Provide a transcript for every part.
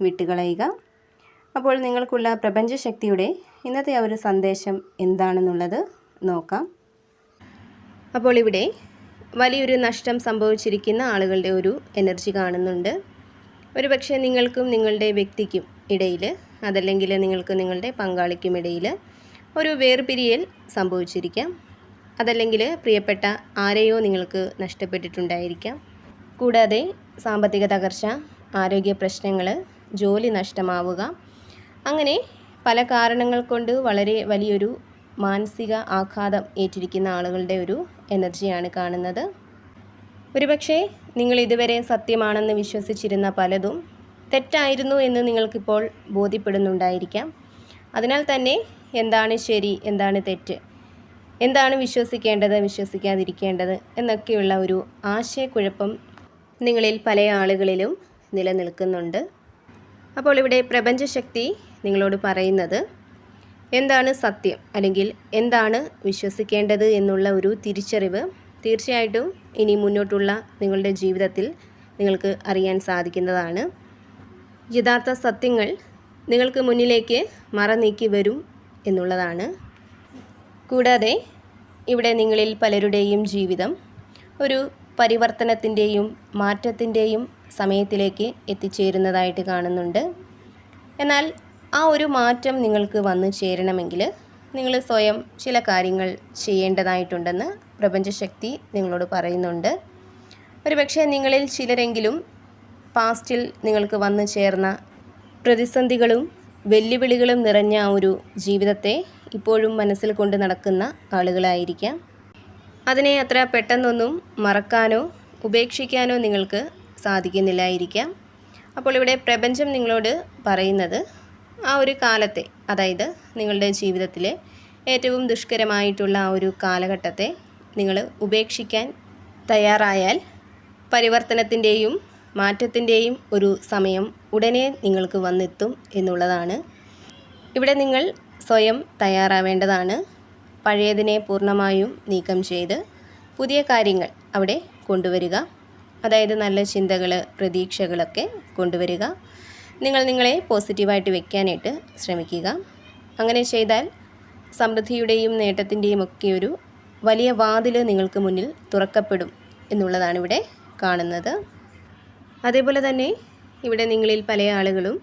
വിട്ടുകളയുക. അപ്പോൾ നിങ്ങൾക്കുള്ള പ്രപഞ്ചശക്തിയുടെ ഇന്നത്തെ ആ ഒരു സന്ദേശം എന്താണെന്നുള്ളത് നോക്കാം. അപ്പോൾ ഇവിടെ വലിയൊരു നഷ്ടം സംഭവിച്ചിരിക്കുന്ന ആളുകളുടെ ഒരു എനർജി കാണുന്നുണ്ട്. ഒരു പക്ഷേ നിങ്ങൾക്കും നിങ്ങളുടെ വ്യക്തിക്കും ഇടയിൽ അതല്ലെങ്കിൽ നിങ്ങൾക്ക് നിങ്ങളുടെ പങ്കാളിക്കും ഇടയിൽ ഒരു വേർപിരിയൽ സംഭവിച്ചിരിക്കാം. അതല്ലെങ്കിൽ പ്രിയപ്പെട്ട ആരെയോ നിങ്ങൾക്ക് നഷ്ടപ്പെട്ടിട്ടുണ്ടായിരിക്കാം. കൂടാതെ സാമ്പത്തിക തകർച്ച ആരോഗ്യ പ്രശ്നങ്ങൾ ജോലി നഷ്ടമാവുക. അങ്ങനെ പല കാരണങ്ങൾ കൊണ്ട് വളരെ വലിയൊരു മാനസിക ആഘാതം ഏറ്റിരിക്കുന്ന ആളുകളുടെ ഒരു എനർജിയാണ് കാണുന്നത്. ഒരുപക്ഷെ നിങ്ങൾ ഇതുവരെ സത്യമാണെന്ന് വിശ്വസിച്ചിരുന്ന പലതും തെറ്റായിരുന്നു എന്ന് നിങ്ങൾക്കിപ്പോൾ ബോധ്യപ്പെടുന്നുണ്ടായിരിക്കാം. അതിനാൽ തന്നെ എന്താണ് ശരി എന്താണ് തെറ്റ് എന്താണ് വിശ്വസിക്കേണ്ടത് വിശ്വസിക്കാതിരിക്കേണ്ടത് എന്നൊക്കെയുള്ള ഒരു ആശയക്കുഴപ്പം നിങ്ങളിൽ പല ആളുകളിലും നിലനിൽക്കുന്നുണ്ട്. അപ്പോൾ ഇവിടെ പ്രപഞ്ചശക്തി നിങ്ങളോട് പറയുന്നത് എന്താണ് സത്യം? അല്ലെങ്കിൽ എന്താണ് വിശ്വസിക്കേണ്ടത് എന്നുള്ള ഒരു തിരിച്ചറിവ് തീർച്ചയായിട്ടും ഇനി മുന്നോട്ടുള്ള നിങ്ങളുടെ ജീവിതത്തിൽ നിങ്ങൾക്ക് അറിയാൻ സാധിക്കുന്നതാണ്. യഥാർത്ഥ സത്യങ്ങൾ നിങ്ങൾക്ക് മുന്നിലേക്ക് മറനീക്കി വരും എന്നുള്ളതാണ്. കൂടാതെ ഇവിടെ നിങ്ങളിൽ പലരുടെയും ജീവിതം ഒരു പരിവർത്തനത്തിന്റെയും മാറ്റത്തിന്റെയും സമയത്തിലേക്ക് എത്തിച്ചേരുന്നതായിട്ട് കാണുന്നുണ്ട്. എന്നാൽ ആ ഒരു മാറ്റം നിങ്ങൾക്ക് വന്നു ചേരണമെങ്കിൽ നിങ്ങൾ സ്വയം ചില കാര്യങ്ങൾ ചെയ്യേണ്ടതായിട്ടുണ്ടെന്ന് പ്രപഞ്ചശക്തി നിങ്ങളോട് പറയുന്നുണ്ട്. ഒരുപക്ഷെ നിങ്ങളിൽ ചിലരെങ്കിലും പാസ്റ്റിൽ നിങ്ങൾക്ക് വന്നു ചേർന്ന പ്രതിസന്ധികളും വെല്ലുവിളികളും നിറഞ്ഞ ഒരു ജീവിതത്തെ ഇപ്പോഴും മനസ്സിൽ കൊണ്ട് നടക്കുന്ന ആളുകളായിരിക്കാം. അതിനെ അത്ര പെട്ടെന്നൊന്നും മറക്കാനോ ഉപേക്ഷിക്കാനോ നിങ്ങൾക്ക് സാധിക്കുന്നില്ലായിരിക്കാം. അപ്പോൾ ഇവിടെ പ്രപഞ്ചം നിങ്ങളോട് പറയുന്നത് ആ ഒരു കാലത്തെ അതായത് നിങ്ങളുടെ ജീവിതത്തിലെ ഏറ്റവും ദുഷ്കരമായിട്ടുള്ള ആ ഒരു കാലഘട്ടത്തെ നിങ്ങൾ ഉപേക്ഷിക്കാൻ തയ്യാറായാൽ പരിവർത്തനത്തിന്റെയും മാറ്റത്തിന്റെയും ഒരു സമയം ഉടനെ നിങ്ങൾക്ക് വന്നെത്തും എന്നുള്ളതാണ്. ഇവിടെ നിങ്ങൾ സ്വയം തയ്യാറാവേണ്ടതാണ്. പഴയതിനെ പൂർണമായും നീക്കം ചെയ്ത് പുതിയ കാര്യങ്ങൾ അവിടെ കൊണ്ടുവരിക. അതായത് നല്ല ചിന്തകൾ പ്രതീക്ഷകളൊക്കെ കൊണ്ടുവരിക. നിങ്ങൾ നിങ്ങളെ പോസിറ്റീവായിട്ട് വെക്കാനായിട്ട് ശ്രമിക്കുക. അങ്ങനെ ചെയ്താൽ സമൃദ്ധിയുടെയും നേട്ടത്തിന്റെയും ഒക്കെ ഒരു വലിയ വാതിൽ നിങ്ങൾക്ക് മുന്നിൽ തുറക്കപ്പെടും എന്നുള്ളതാണ് ഇവിടെ കാണുന്നത്. അതേപോലെ തന്നെ ഇവിടെ നിങ്ങളിൽ പല ആളുകളും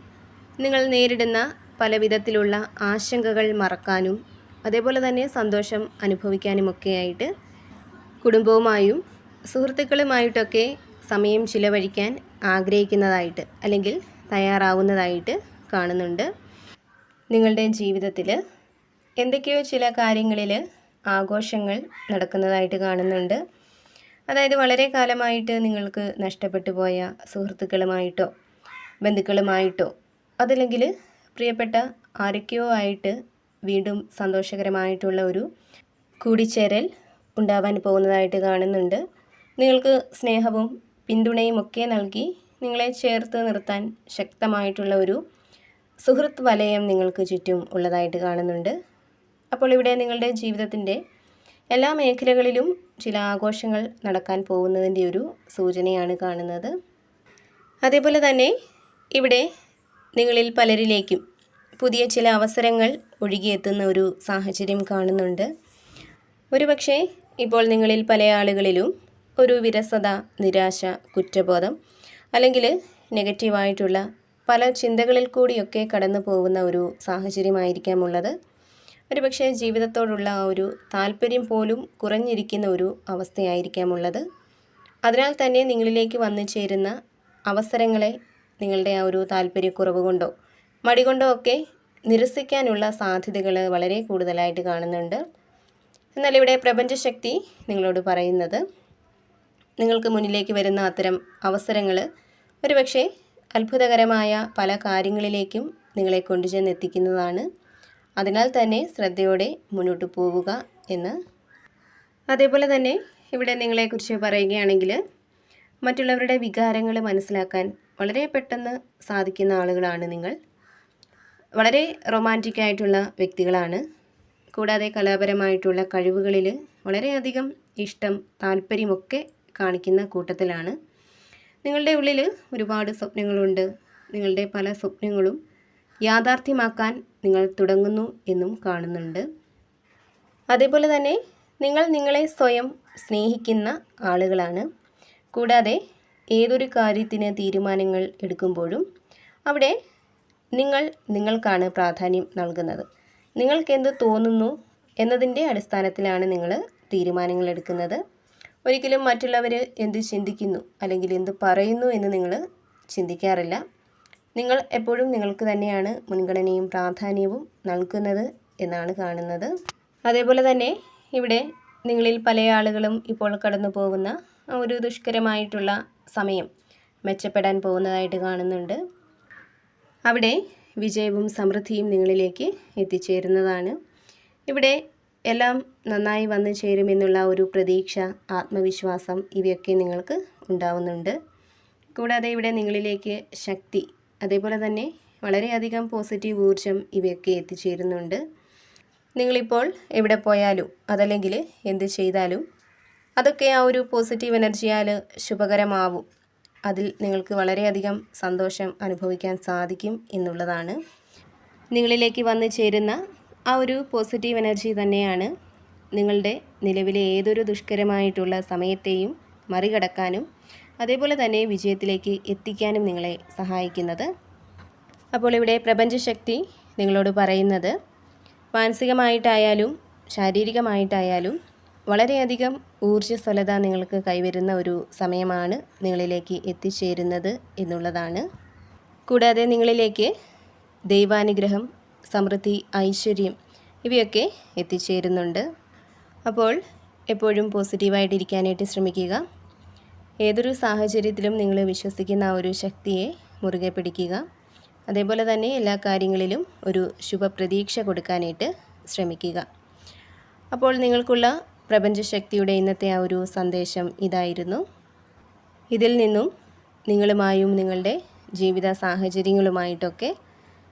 നിങ്ങൾ നേരിടുന്ന പല വിധത്തിലുള്ള ആശങ്കകൾ മറക്കാനും അതേപോലെ തന്നെ സന്തോഷം അനുഭവിക്കാനുമൊക്കെയായിട്ട് കുടുംബവുമായും സുഹൃത്തുക്കളുമായിട്ടൊക്കെ സമയം ചിലവഴിക്കാൻ ആഗ്രഹിക്കുന്നതായിട്ട് അല്ലെങ്കിൽ തയ്യാറാവുന്നതായിട്ട് കാണുന്നുണ്ട്. നിങ്ങളുടെ ജീവിതത്തിൽ എന്തൊക്കെയോ ചില കാര്യങ്ങളിൽ ആഘോഷങ്ങൾ നടക്കുന്നതായിട്ട് കാണുന്നുണ്ട്. അതായത് വളരെ കാലമായിട്ട് നിങ്ങൾക്ക് നഷ്ടപ്പെട്ടു പോയ സുഹൃത്തുക്കളുമായിട്ടോ ബന്ധുക്കളുമായിട്ടോ അതല്ലെങ്കിൽ പ്രിയപ്പെട്ട ആരൊക്കെയോ ആയിട്ട് വീണ്ടും സന്തോഷകരമായിട്ടുള്ള ഒരു കൂടിച്ചേരൽ ഉണ്ടാവാൻ പോകുന്നതായിട്ട് കാണുന്നുണ്ട്. നിങ്ങൾക്ക് സ്നേഹവും പിന്തുണയും ഒക്കെ നൽകി നിങ്ങളെ ചേർത്ത് നിർത്താൻ ശക്തമായിട്ടുള്ള ഒരു സുഹൃത്ത് വലയം നിങ്ങൾക്ക് ചുറ്റും ഉള്ളതായിട്ട് കാണുന്നുണ്ട്. അപ്പോൾ ഇവിടെ നിങ്ങളുടെ ജീവിതത്തിന്റെ എല്ലാ മേഖലകളിലും ചില ആഘോഷങ്ങൾ നടക്കാൻ പോകുന്നതിന്റെ ഒരു സൂചനയാണ് കാണുന്നത്. അതേപോലെ തന്നെ ഇവിടെ നിങ്ങളിൽ പലരിലേക്കും പുതിയ ചില അവസരങ്ങൾ ഒഴുകിയെത്തുന്ന ഒരു സാഹചര്യം കാണുന്നുണ്ട്. ഒരുപക്ഷെ ഇപ്പോൾ നിങ്ങളിൽ പല ആളുകളിലും ഒരു വിരസത നിരാശ കുറ്റബോധം അല്ലെങ്കിൽ നെഗറ്റീവായിട്ടുള്ള പല ചിന്തകളിൽ കൂടിയൊക്കെ കടന്നു പോകുന്ന ഒരു സാഹചര്യമായിരിക്കാം ഉള്ളത് ഒരുപക്ഷെ ജീവിതത്തോടുള്ള ആ ഒരു താല്പര്യം പോലും കുറഞ്ഞിരിക്കുന്ന ഒരു അവസ്ഥയായിരിക്കാം ഉള്ളത് അതിനാൽ തന്നെ നിങ്ങളിലേക്ക് വന്നു ചേരുന്ന അവസരങ്ങളെ നിങ്ങളുടെ ആ ഒരു താല്പര്യക്കുറവ് കൊണ്ടോ മടി കൊണ്ടോ ഒക്കെ നിരസിക്കാനുള്ള സാധ്യതകൾ വളരെ കൂടുതലായിട്ട് കാണുന്നുണ്ട്. എന്നാൽ ഇവിടെ പ്രപഞ്ചശക്തി നിങ്ങളോട് പറയുന്നത് നിങ്ങൾക്ക് മുന്നിലേക്ക് വരുന്ന അത്തരം അവസരങ്ങൾ ഒരുപക്ഷെ അത്ഭുതകരമായ പല കാര്യങ്ങളിലേക്കും നിങ്ങളെ കൊണ്ടുചെന്ന് എത്തിക്കുന്നതാണ് അതിനാൽ തന്നെ ശ്രദ്ധയോടെ മുന്നോട്ട് പോവുക എന്ന്. അതേപോലെ തന്നെ ഇവിടെ നിങ്ങളെക്കുറിച്ച് പറയുകയാണെങ്കിൽ മറ്റുള്ളവരുടെ വികാരങ്ങൾ മനസ്സിലാക്കാൻ വളരെ പെട്ടെന്ന് സാധിക്കുന്ന ആളുകളാണ് നിങ്ങൾ. വളരെ റൊമാന്റിക് ആയിട്ടുള്ള വ്യക്തികളാണ്. കൂടാതെ കലാപരമായിട്ടുള്ള കഴിവുകളിൽ വളരെയധികം ഇഷ്ടം താല്പര്യമൊക്കെ കാണിക്കുന്ന കൂട്ടത്തിലാണ്. നിങ്ങളുടെ ഉള്ളിൽ ഒരുപാട് സ്വപ്നങ്ങളുണ്ട്. നിങ്ങളുടെ പല സ്വപ്നങ്ങളും യാഥാർത്ഥ്യമാക്കാൻ നിങ്ങൾ തുടങ്ങുന്നു എന്നും കാണുന്നുണ്ട്. അതേപോലെ തന്നെ നിങ്ങൾ നിങ്ങളെ സ്വയം സ്നേഹിക്കുന്ന ആളുകളാണ്. കൂടാതെ ഏതൊരു കാര്യത്തിന് തീരുമാനങ്ങൾ എടുക്കുമ്പോഴും അവിടെ നിങ്ങൾ നിങ്ങൾക്കാണ് പ്രാധാന്യം നൽകുന്നത്. നിങ്ങൾക്കെന്ത് തോന്നുന്നു എന്നതിന്റെ അടിസ്ഥാനത്തിലാണ് നിങ്ങൾ തീരുമാനങ്ങൾ എടുക്കുന്നത്. ഒരിക്കലും മറ്റുള്ളവർ എന്ത് ചിന്തിക്കുന്നു അല്ലെങ്കിൽ എന്ത് പറയുന്നു എന്ന് നിങ്ങൾ ചിന്തിക്കാറില്ല. നിങ്ങൾ എപ്പോഴും നിങ്ങൾക്ക് തന്നെയാണ് മുൻഗണനയും പ്രാധാന്യവും നൽകുന്നത് എന്നാണ് കാണുന്നത്. അതേപോലെ തന്നെ ഇവിടെ നിങ്ങളിൽ പല ആളുകളും ഇപ്പോൾ കടന്നു പോകുന്ന ഒരു ദുഷ്കരമായിട്ടുള്ള സമയം മെച്ചപ്പെടാൻ പോകുന്നതായിട്ട് കാണുന്നുണ്ട്. അവിടെ വിജയവും സമൃദ്ധിയും നിങ്ങളിലേക്ക് എത്തിച്ചേരുന്നതാണ്. ഇവിടെ എല്ലാം നന്നായി വന്നു ചേരുമെന്നുള്ള ഒരു പ്രതീക്ഷ ആത്മവിശ്വാസം ഇവയൊക്കെ നിങ്ങൾക്ക് ഉണ്ടാവുന്നുണ്ട്. കൂടാതെ ഇവിടെ നിങ്ങളിലേക്ക് ശക്തി അതേപോലെ തന്നെ വളരെയധികം പോസിറ്റീവ് ഊർജം ഇവയൊക്കെ എത്തിച്ചേരുന്നുണ്ട്. നിങ്ങളിപ്പോൾ എവിടെ പോയാലും അതല്ലെങ്കിൽ എന്ത് ചെയ്താലും അതൊക്കെ ആ ഒരു പോസിറ്റീവ് എനർജിയാൽ ശുഭകരമാവും. അതിൽ നിങ്ങൾക്ക് വളരെയധികം സന്തോഷം അനുഭവിക്കാൻ സാധിക്കും എന്നുള്ളതാണ്. നിങ്ങളിലേക്ക് വന്നു ചേരുന്ന ആ ഒരു പോസിറ്റീവ് എനർജി തന്നെയാണ് നിങ്ങളുടെ നിലവിലെ ഏതൊരു ദുഷ്കരമായിട്ടുള്ള സമയത്തെയും മറികടക്കാനും അതേപോലെ തന്നെ വിജയത്തിലേക്ക് എത്തിക്കാനും നിങ്ങളെ സഹായിക്കുന്നത്. അപ്പോൾ ഇവിടെ പ്രപഞ്ചശക്തി നിങ്ങളോട് പറയുന്നത് മാനസികമായിട്ടായാലും ശാരീരികമായിട്ടായാലും വളരെയധികം ഊർജസ്വലത നിങ്ങൾക്ക് കൈവരുന്ന ഒരു സമയമാണ് നിങ്ങളിലേക്ക് എത്തിച്ചേരുന്നത് എന്നുള്ളതാണ്. കൂടാതെ നിങ്ങളിലേക്ക് ദൈവാനുഗ്രഹം സമൃദ്ധി ഐശ്വര്യം ഇവയൊക്കെ എത്തിച്ചേരുന്നുണ്ട്. അപ്പോൾ എപ്പോഴും പോസിറ്റീവായിട്ടിരിക്കാനായിട്ട് ശ്രമിക്കുക. ഏതൊരു സാഹചര്യത്തിലും നിങ്ങൾ വിശ്വസിക്കുന്ന ആ ഒരു ശക്തിയെ മുറുകെ പിടിക്കുക. അതേപോലെ തന്നെ എല്ലാ കാര്യങ്ങളിലും ഒരു ശുഭപ്രതീക്ഷ കൊടുക്കാനായിട്ട് ശ്രമിക്കുക. അപ്പോൾ നിങ്ങൾക്കുള്ള പ്രപഞ്ചശക്തിയുടെ ഇന്നത്തെ ആ ഒരു സന്ദേശം ഇതായിരുന്നു. ഇതിൽ നിന്നും നിങ്ങളുമായും നിങ്ങളുടെ ജീവിത സാഹചര്യങ്ങളുമായിട്ടൊക്കെ